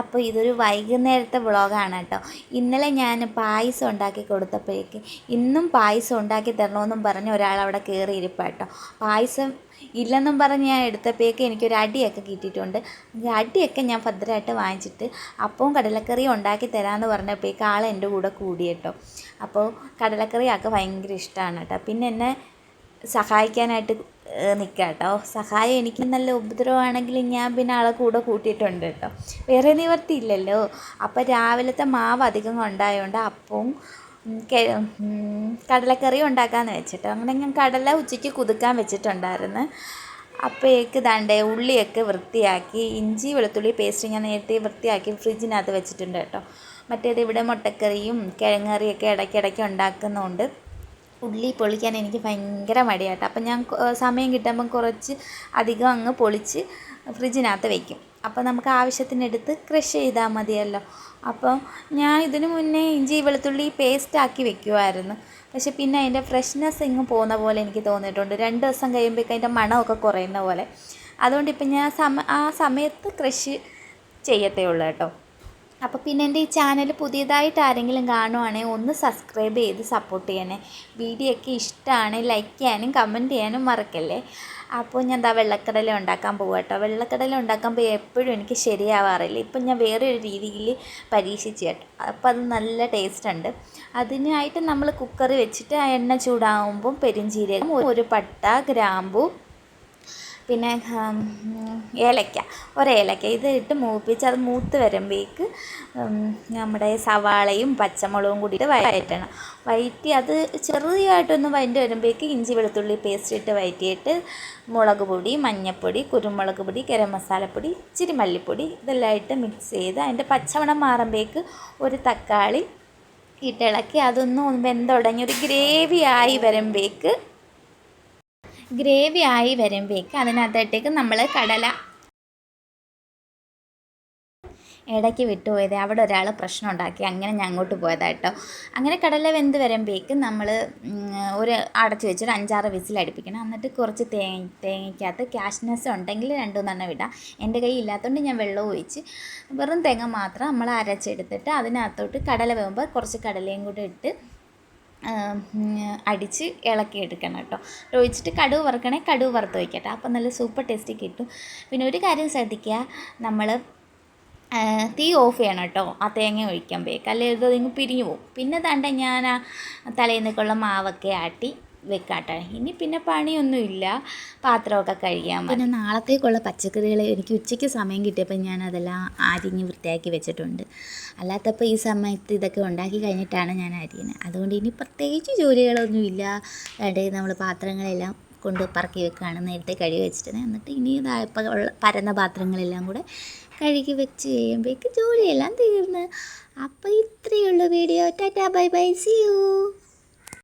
അപ്പോൾ ഇതൊരു വൈകുന്നേരത്തെ വ്ളോഗാണ് കേട്ടോ. ഇന്നലെ ഞാൻ പായസം ഉണ്ടാക്കി കൊടുത്തപ്പോഴേക്ക് ഇന്നും പായസം ഉണ്ടാക്കി തരണമെന്നും പറഞ്ഞ് ഒരാൾ അവിടെ കയറി ഇരിപ്പാട്ടോ പായസം ഇല്ലെന്നും പറഞ്ഞ് ഞാൻ എടുത്തപ്പോഴേക്ക് എനിക്കൊരു അടിയൊക്കെ കിട്ടിയിട്ടുണ്ട്. അടിയൊക്കെ ഞാൻ ഭദ്രമായിട്ട് വാങ്ങിച്ചിട്ട് അപ്പവും കടലക്കറിയും ഉണ്ടാക്കി തരാമെന്ന് പറഞ്ഞപ്പോഴേക്ക് ആൾ എന്റെ കൂടെ കൂടി കേട്ടോ. അപ്പോൾ കടലക്കറിയൊക്കെ ഭയങ്കര ഇഷ്ടമാണ് കേട്ടോ. പിന്നെ എന്നെ സഹായിക്കാനായിട്ട് നിൽക്കാം കേട്ടോ സഹായം എനിക്ക് നല്ല ഉപദ്രവമാണെങ്കിൽ ഞാൻ പിന്നെ ആളെ കൂടെ കൂട്ടിയിട്ടുണ്ട് കേട്ടോ വേറെ നിവർത്തിയില്ലല്ലോ. അപ്പോൾ രാവിലത്തെ മാവ് അധികം ഉണ്ടായതുകൊണ്ട് അപ്പവും കടലക്കറി ഉണ്ടാക്കാമെന്ന് വെച്ചിട്ടോ. അങ്ങനെ ഞാൻ കടല ഉച്ചയ്ക്ക് കുതുക്കാൻ വെച്ചിട്ടുണ്ടായിരുന്നു. അപ്പോഴേക്ക് ദാണ്ടേ ഉള്ളിയൊക്കെ വൃത്തിയാക്കി ഇഞ്ചി വെളുത്തുള്ളി പേസ്റ്റ് ഞാൻ നേരത്തെ വൃത്തിയാക്കി ഫ്രിഡ്ജിനകത്ത് വെച്ചിട്ടുണ്ട് കേട്ടോ മറ്റേത് ഇവിടെ മുട്ടക്കറിയും കിഴങ്ങറിയൊക്കെ ഇടയ്ക്കിടയ്ക്ക് ഉണ്ടാക്കുന്നതുകൊണ്ട് ഉള്ളി പൊളിക്കാൻ എനിക്ക് ഭയങ്കര മടിയാട്ടോ. അപ്പം ഞാൻ സമയം കിട്ടുമ്പം കുറച്ച് അധികം അങ്ങ് പൊളിച്ച് ഫ്രിഡ്ജിനകത്ത് വയ്ക്കും അപ്പോൾ നമുക്ക് ആവശ്യത്തിനെടുത്ത് ക്രഷ് ചെയ്താൽ മതിയല്ലോ. അപ്പോൾ ഞാൻ ഇതിനു മുന്നേ ഇഞ്ചി വെളുത്തുള്ളി പേസ്റ്റ് ആക്കി വെക്കുമായിരുന്നു പക്ഷെ പിന്നെ അതിന്റെ ഫ്രഷ്നെസ് ഇങ്ങ് പോകുന്ന പോലെ എനിക്ക് തോന്നിയിട്ടുണ്ട്. രണ്ട് ദിവസം കഴിയുമ്പോഴേക്കും അതിന്റെ മണമൊക്കെ കുറയുന്ന പോലെ. അതുകൊണ്ട് ഇപ്പം ഞാൻ സമ ആ സമയത്ത് ക്രഷ് ചെയ്യത്തേ ഉള്ളൂ കേട്ടോ. അപ്പോൾ പിന്നെ എന്റെ ഈ ചാനൽ പുതിയതായിട്ട് ആരെങ്കിലും കാണുവാണെങ്കിൽ ഒന്ന് സബ്സ്ക്രൈബ് ചെയ്ത് സപ്പോർട്ട് ചെയ്യണേ. വീഡിയോ ഒക്കെ ഇഷ്ടമാണ് ലൈക്ക് ചെയ്യാനും കമന്റ് ചെയ്യാനും മറക്കല്ലേ? അപ്പോൾ ഞാൻ എന്താ വെള്ളക്കടല ഉണ്ടാക്കാൻ പോകും കേട്ടോ വെള്ളക്കടല ഉണ്ടാക്കുമ്പോൾ എപ്പോഴും എനിക്ക് ശരിയാവാറില്ല. ഇപ്പം ഞാൻ വേറെ ഒരു രീതിയിൽ പരീക്ഷിച്ച് കേട്ടോ. അപ്പോൾ അത് നല്ല ടേസ്റ്റ് ഉണ്ട്. അതിനായിട്ട് നമ്മൾ കുക്കർ വെച്ചിട്ട് ആ എണ്ണ ചൂടാകുമ്പം പെരിഞ്ചീരകം ഒരു പട്ട ഗ്രാമ്പു പിന്നെ ഏലക്ക ഒരേലക്ക. ഇത് ഇട്ട് മൂപ്പിച്ച് അത് മൂത്ത് വരുമ്പോഴേക്ക് നമ്മുടെ സവാളയും പച്ചമുളകും കൂടിയിട്ട് വഴറ്റണം വഴറ്റി അത് ചെറുതായിട്ടൊന്ന് വഴറ്റി വരുമ്പോഴേക്ക് ഇഞ്ചി വെളുത്തുള്ളി പേസ്റ്റ് ഇട്ട് വഴറ്റിയിട്ട് മുളക് പൊടി മഞ്ഞൾപ്പൊടി കുരുമുളക് പൊടി ഗരം മസാലപ്പൊടി ഇച്ചിരി മല്ലിപ്പൊടി ഇതെല്ലാം ഇട്ട് മിക്സ് ചെയ്ത് അതിന്റെ പച്ചമണം മാറുമ്പോഴേക്ക് ഒരു തക്കാളി ഇട്ടിളക്കി അതൊന്ന് വെന്തുടങ്ങി ഒരു ഗ്രേവി ആയി വരുമ്പോഴേക്ക് ഗ്രേവി ആയി വരുമ്പോഴേക്ക് അതിനകത്തേക്ക് നമ്മൾ കടല ഇടയ്ക്ക് വിട്ടുപോയത് അവിടെ ഒരാൾ പ്രശ്നം ഉണ്ടാക്കി. അങ്ങനെ ഞാൻ അങ്ങോട്ട് പോയതാട്ടോ അങ്ങനെ കടല വെന്ത് വരുമ്പോഴേക്ക് നമ്മൾ ഒരു അടച്ചു വെച്ചൊരു അഞ്ചാറ് വിസിൽ അടുപ്പിക്കണം. എന്നിട്ട് കുറച്ച് തേങ്ങ തേങ്ങയ്ക്കകത്ത് ക്യാഷ്നസ് ഉണ്ടെങ്കിൽ രണ്ടും തന്നെ വിടാം എന്റെ കൈ ഇല്ലാത്തതുകൊണ്ട് ഞാൻ വെള്ളം ഒഴിച്ച് വെറും തേങ്ങ മാത്രം നമ്മൾ അരച്ചെടുത്തിട്ട് അതിനകത്തോട്ട് കടല വേകുമ്പോൾ കുറച്ച് കടലയും കൂടെ ഇട്ട് അടിച്ച് ഇളക്കി എടുക്കണം കേട്ടോ. ഒഴിച്ചിട്ട് കടുവ് വറുക്കണേ കടുവ് വറുത്ത് വയ്ക്കട്ടെ അപ്പം നല്ല സൂപ്പർ ടേസ്റ്റ് കിട്ടും. പിന്നെ ഒരു കാര്യം ശ്രദ്ധിക്കുക നമ്മൾ തീ ഓഫ് ചെയ്യണം കേട്ടോ. ആ തേങ്ങ ഒഴിക്കുമ്പോഴേക്ക് അല്ലെങ്കിൽ ഇത് ഇങ്ങ് പിരിഞ്ഞു പോകും. പിന്നെ തണ്ട ഞാൻ ആ തലേന്നൊക്കെയുള്ള മാവൊക്കെ ആട്ടി വെക്കാട്ടെ. ഇനി പിന്നെ പണിയൊന്നുമില്ല. പാത്രമൊക്കെ മതി. പിന്നെ നാളത്തേക്കുള്ള പച്ചക്കറികൾ എനിക്ക് ഉച്ചയ്ക്ക് സമയം കിട്ടിയപ്പോൾ ഞാൻ അതെല്ലാം അരിഞ്ഞ് വൃത്തിയാക്കി വെച്ചിട്ടുണ്ട്. അല്ലാത്തപ്പോൾ ഈ സമയത്ത് ഇതൊക്കെ ഉണ്ടാക്കി കഴിഞ്ഞിട്ടാണ് ഞാൻ അരിയുന്നത്. അതുകൊണ്ട് ഇനി പ്രത്യേകിച്ച് ജോലികളൊന്നുമില്ല. വേണ്ടത് നമ്മൾ പാത്രങ്ങളെല്ലാം കൊണ്ട് പറക്കി വെക്കുകയാണ്. നേരത്തെ കഴുകി വെച്ചിട്ട് എന്നിട്ട് ഇനി ഉള്ള പരന്ന പാത്രങ്ങളെല്ലാം കൂടെ കഴുകി വെച്ച് കഴിയുമ്പോഴേക്ക് ജോലിയെല്ലാം തീർന്ന്. അപ്പോൾ ഇത്രയേ ഉള്ളൂ video. Tata bye bye. See you